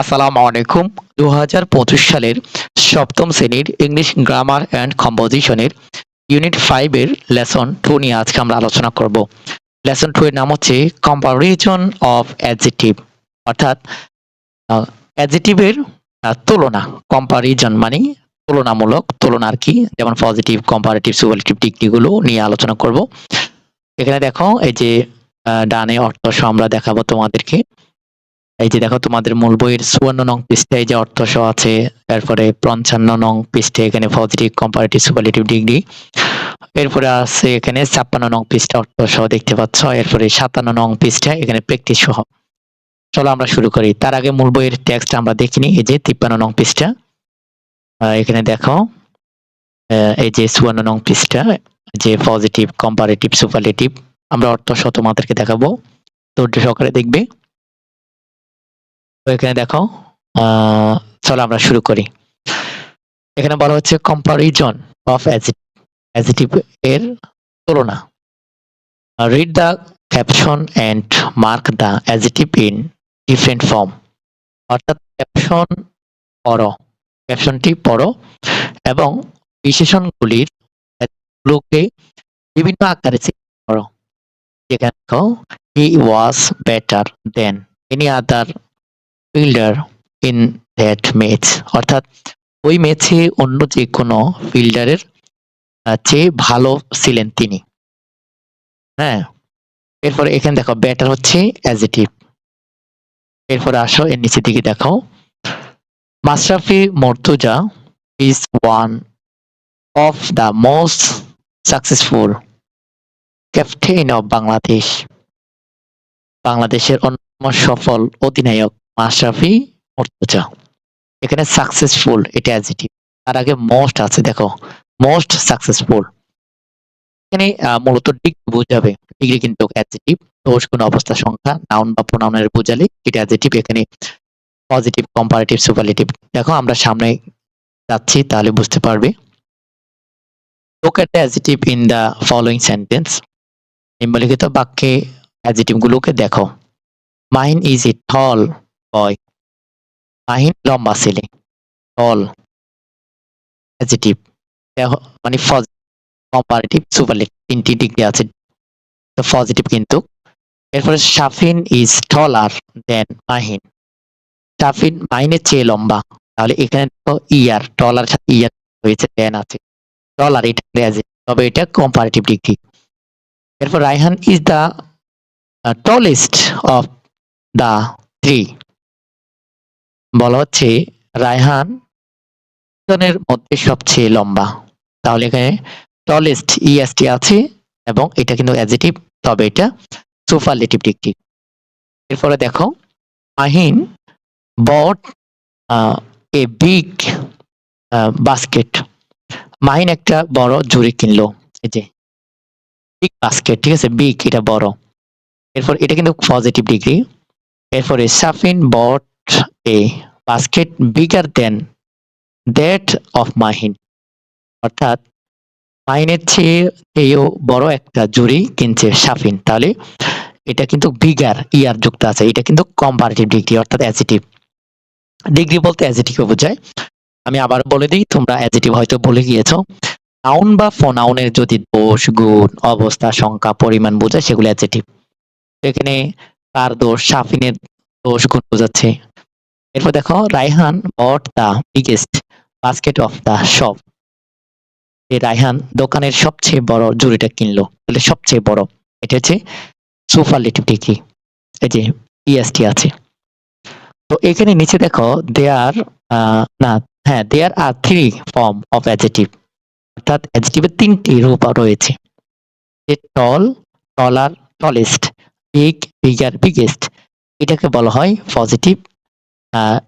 আসসালামু আলাইকুম। দু হাজার পঁচিশ সালের সপ্তম শ্রেণির ইংলিশ গ্রামার অ্যান্ড কম্পোজিশনের ইউনিট ফাইভের লেসন টু নিয়ে আজকে আমরা আলোচনা করব। লেসন টু এর নাম হচ্ছে কম্পারিজন অফ অ্যাডজেটিভ অর্থাৎ অ্যাডজেটিভের তুলনা। কম্পারিজন মানে তুলনামূলক, তুলনা আর কি, যেমন পজিটিভ কম্পারেটিভ সুপারেটিভ ডিগ্রিগুলো নিয়ে আলোচনা করব। এখানে দেখো, এই যে ডানে অর্থ আমরা দেখাবো তোমাদেরকে। এই যে দেখো, তোমাদের মূল বইয়ের চুয়ান্ন নং পৃষ্ঠায় যে অর্থ সহ আছে, এরপরে পঞ্চান্ন নং পৃষ্ঠে এখানে পজিটিভ কম্পারেটিভ সুপারলেটিভ ডিগ্রি এরপরে আছে এখানে ছাপ্পান্ন নং পৃষ্ঠা অর্থ সহ দেখতে পাচ্ছ, এরপরে সাতান্ন নং পৃষ্ঠা এখানে প্র্যাকটিস সহ। চলো আমরা শুরু করি। তার আগে মূল বইয়ের টেক্সট আমরা দেখিনি এই যে তিপ্পান্ন নং পৃষ্ঠা। এখানে দেখো এই যে চুয়ান্ন নং পৃষ্ঠা, যে পজিটিভ কম্পারেটিভ সুপারলেটিভ আমরা অর্থ সহ তোমাদেরকে দেখাবো। ধৈর্য সহকারে দেখবে। এখানে দেখো চলো আমরা শুরু করি। এখানে বলা হচ্ছে কম্পারিজন অফ অ্যাজিটিভ এর তুলনা। Read the caption and mark the adjective in different form অর্থাৎ ক্যাপশন পড়ো ক্যাপশনটি পড়ো এবং বিশেষণগুলির গুলোকে বিভিন্ন আকারে করো। যেখানে দেখো he was better than any other fielder in that match, অর্থাৎ ওই ম্যাচে অন্য যে কোনো ফিল্ডারের চেয়ে ভালো ছিলেন তিনি। হ্যাঁ এরপরে এখানে দেখো, ব্যাটার হচ্ছে অ্যাজিটিভ এরপরে আসো, এর নিচের দিকে দেখো। Mashrafe Mortaza is one of the most successful captain of Bangladesh বাংলাদেশের অন্যতম সফল অধিনায়ক। মাশরাফি মর্তুজা এখানে সাকসেসফুল এটা অ্যাজিটিভ তার আগে মোস্ট আছে, দেখো। মোস্ট সাকসেসফুল এখানে মূলত ডিগ্রি বোঝাবে। ডিগ্রি কিন্তু অ্যাডজেটিভ দোষ কোন অবস্থা সংখ্যা নাউন বা প্রোনাউনের বোঝালে এটা অ্যাডজেটিভ এখানে পজিটিভ কম্পারেটিভ সুপারলেটিভ দেখো, আমরা সামনে যাচ্ছি, তাহলে বুঝতে পারবে। Look at adjective in the following sentence নিম্নলিখিত বাক্যে অ্যাডজেটিভ গুলোকে দেখো। Mahin is a tall Mahin লম্বা ছেলে টল অ্যাডজেটিভ মানে কম্পারেটিভ সুপারলেটিভ তিনটি ডিগ্রি আছে। তো পজিটিভ কিন্তু। এরপরে Shafin is taller than Mahin Shafin মাহিনের চেয়ে লম্বা। তাহলে এখানে দেখো ইয়ার টলার সাথে ইয়ার হয়েছে দেন আছে। টলার এটা তবে এটা কম্পারেটিভ ডিগ্রি এরপর Raihan is the tallest of the three বলা হচ্ছে রায়হান জনের মধ্যে সবচেয়ে লম্বা। তাহলে এখানে টলেস্ট ইএসটি আছে এবং এটা কিন্তু অ্যাজিটিভ তবে এটা সুপারলেটিভ ডিগ্রি এরপরে দেখো, Mahin bought a big basket Mahin একটা বড় ঝুড়ি কিনলো, এই যে বিগ বাস্কেট ঠিক আছে? বিগ এটা বড়। এরপর এটা কিন্তু পজিটিভ ডিগ্রি এরপরে Safin bought a basket bigger than that of Mahin অর্থাৎ মাহিনের চেয়ে চেয়েও বড় একটা জুড়ি কিনছে সাফিন। তাহলে এটা কিন্তু বিগার ইয়ার যুক্ত আছে। এটা কিন্তু কম্পারেটিভ ডিগ্রি অর্থাৎ অ্যাজিটিভ ডিগ্রি বলতে অ্যাজিটিভ বোঝায়। আমি আবার বলে দিই, তোমরা অ্যাজিটিভ হয়তো বলে গিয়েছো। নাউন বা ফোনাউনের যদি দোষ, গুণ, অবস্থা, সংখ্যা, পরিমাণ বোঝায়, সেগুলো অ্যাজিটিভ এখানে কার দোষ? সাফিনের দোষ গুণ বোঝাচ্ছে। এরপর দেখো Raihan bought the biggest basket of the shop Raihan দোকানের সবচেয়ে বড় জুড়িটা কিনলো, তাহলে সবচেয়ে বড়। এটা হচ্ছে সুপারলেটিভ ডিগ্রি এই যে ইএসটি আছে। তো এখানে নিচে দেখো দেয়ার না হ্যাঁ there are three form of adjective অর্থাৎ অ্যাডজেটিভের তিনটি রূপ রয়েছে। যে tall taller tallest big bigger biggest এটাকে বলা হয় পজিটিভ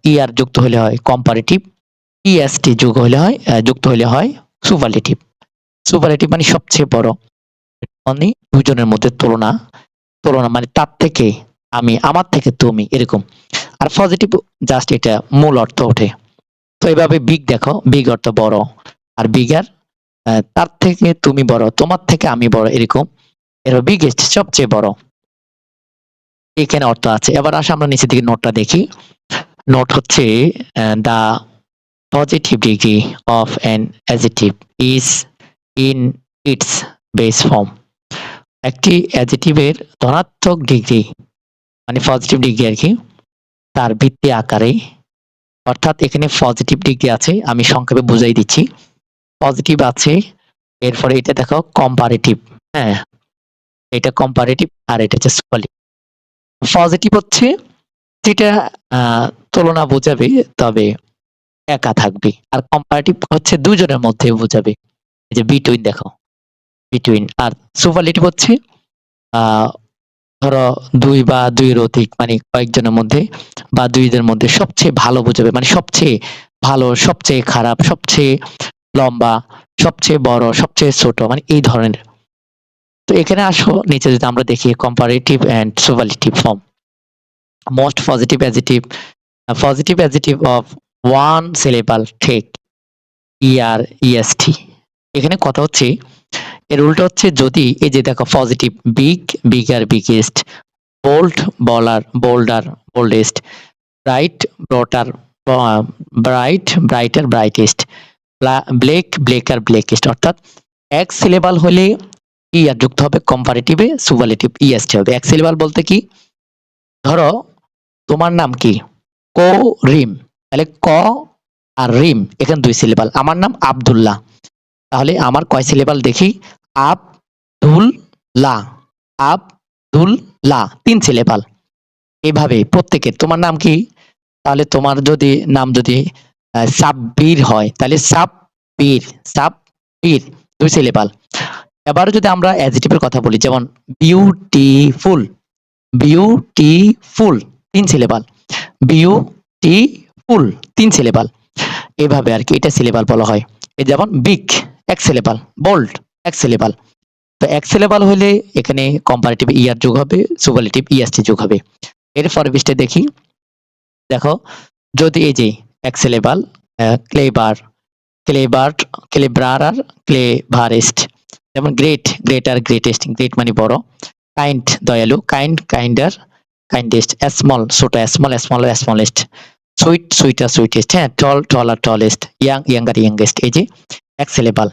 ইআর যুক্ত হলে হয় কম্পারেটিভ ইএসটি যোগ হলে হয় যুক্ত হলে হয় সুপারলেটিভ সুপারলেটিভ মানে সবচেয়ে বড়। মানে দুজনের মধ্যে তুলনা তুলনা মানে তার থেকে আমি, আমার থেকে তুমি এরকম। আর পজিটিভ জাস্ট এটা মূল অর্থ ওঠে। তো এভাবে বিগ দেখো বিগ অর্থ বড়। আর বিগার তার থেকে তুমি বড়, তোমার থেকে আমি বড় এরকম। এর বিগেস্ট সবচেয়ে বড়। এখানে অর্থ আছে। এবার আসে আমরা নিচের দিকে নোটটা দেখি। নোট হচ্ছে the positive degree of an adjective is in its base form একটি অ্যাজেটিভের ধনাত্মক ডিগ্রি মানে পজিটিভ ডিগ্রি আর কি, তার ভিত্তি আকারে, অর্থাৎ এখানে পজিটিভ ডিগ্রি আছে, আমি সংক্ষেপে বুঝাই দিচ্ছি। পজিটিভ আছে, এরপরে এটা দেখো কম্পারেটিভ হ্যাঁ এটা কম্পারেটিভ আর এটা হচ্ছে পজিটিভ হচ্ছে যেটা তুলনা বোঝাবে, তবে একা থাকবে। আর কম্পারেটিভ হচ্ছে দুজনের মধ্যে বোঝাবে। এই যে বিটুইন দেখো। বিটুইন আর সুপারলেটিভ হচ্ছে ধরো দুই বা দুইয়ের অধিক মানে কয়েকজনের মধ্যে বা দুইদের মধ্যে সবচেয়ে ভালো বোঝাবে। মানে সবচেয়ে ভালো, সবচেয়ে খারাপ, সবচেয়ে লম্বা, সবচেয়ে বড়, সবচেয়ে ছোট মানে এই ধরনের। তো এখানে আসো, নিচে যদি আমরা দেখি comparative and superlative form most positive adjective positive adjective of one syllable ঠেক E R E S T এখানে কথা হচ্ছে, এর উল্টো হচ্ছে যদি, এই যে দেখো positive big bigger biggest bold bolder bolder boldest bright brighter bright brighter brightest black blacker blackest অর্থাৎ এক সিলেবাল হলে ই আর যুক্ত হবে কম্পারেটিভে সুপারলেটিভ ইএসটি হবে। এক সিলেবাল বলতে কি? ধরো তোমার নাম কি? কো রিম তাহলে ক আর রিম, এখানে দুই সিলেবাল আমার নাম আব্দুল্লাহ। তাহলে আমার কয় সিলেবাল দেখি? আপ দুল লা আপ দুল লা তিন সিলেবাল এভাবে প্রত্যেকের তোমার নাম কি? তাহলে তোমার যদি, নাম যদি সাব্বির হয়, তাহলে সাব্বির সাব্বির। দুই সিলেবাল এবার যদি আমরা অ্যাডজেটিভের কথা বলি, যেমন বিউটিফুল বিউটিফুল তিন সিলেবাল বিউটিফুল তিন সিলেবাল এভাবে আর কি এটা সিলেবাল বলা হয়। এই যেমন বিগ এক সিলেবাল বোল্ড, এক সিলেবাল তো এক সিলেবাল হলে এখানে কম্পারেটিভ ইয়ার যোগ হবে সুপারলেটিভ ইএসটি যোগ হবে। এরপরে পৃষ্ঠে দেখি। দেখো, যদি এই যে এক সিলেবাল ক্লেবার ক্লেবার্ট ক্লেব্রার আর ক্লেভারেস্ট যেমন গ্রেট গ্রেটার গ্রেটেস্ট গ্রেট মানে বড় কাইন্ড দয়ালু কাইন্ড কাইন্ডার কাইন্ডেস্ট স্মল ছোট small small smallest sweet sweeter sweetest হ্যাঁ tall taller tallest young younger youngest এই যে এক সিলেবাল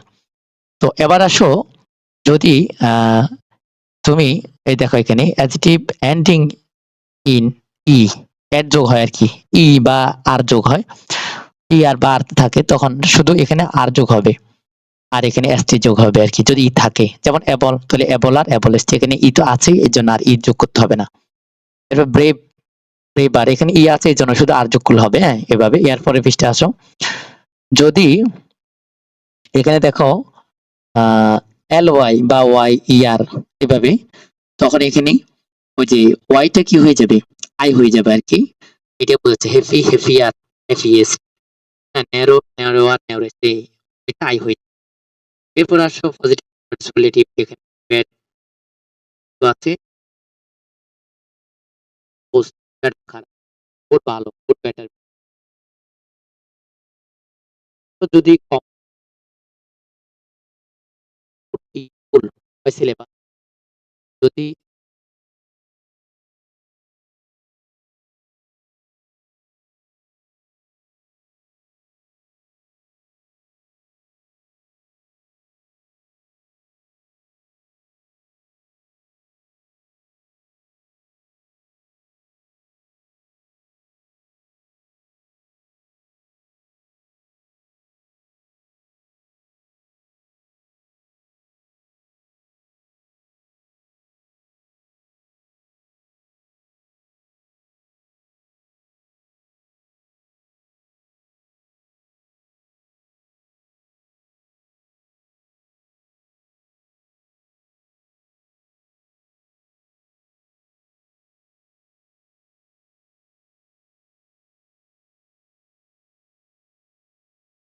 তো এবার আসো, যদি তুমি, এই দেখো এখানে অ্যাডজেটিভ এন্ডিং ইন ই এর যোগ হয় আর কি। ই বা আর যোগ হয়। ই আর বা আর থাকে, তখন শুধু এখানে আর যোগ হবে। আর এখানে এসটি যোগ হবে আর কি, যদি ই থাকে। যেমন এবল তাহলে এবল আর এবল এসটি এখানে ই তো আছে এর জন্য আর ই যোগ করতে হবে না। এরপর ব্রেভ ব্রেভ এখানে ই আছে এর জন্য শুধু আর যোগ করলে হবে হ্যাঁ এভাবে এর পরে পৃষ্ঠে আসো। যদি এখানে দেখো এল ওয়াই বা ওয়াই ইয়ার এভাবে, তখন এখানে ওই যে ওয়াইটা কি হয়ে যাবে? আই হয়ে যাবে আর কি। এটা বলছে হেফি হেফিয়ার হেফিয়েস্ট ন্যারো ন্যারোয়ার ন্যারোয়েস্ট এটা আই হয়ে এরপর আসো পজিটিভ আছে খারাপ। ওর ভালো ওর বেটার তো যদি কম সিলেবাস যদি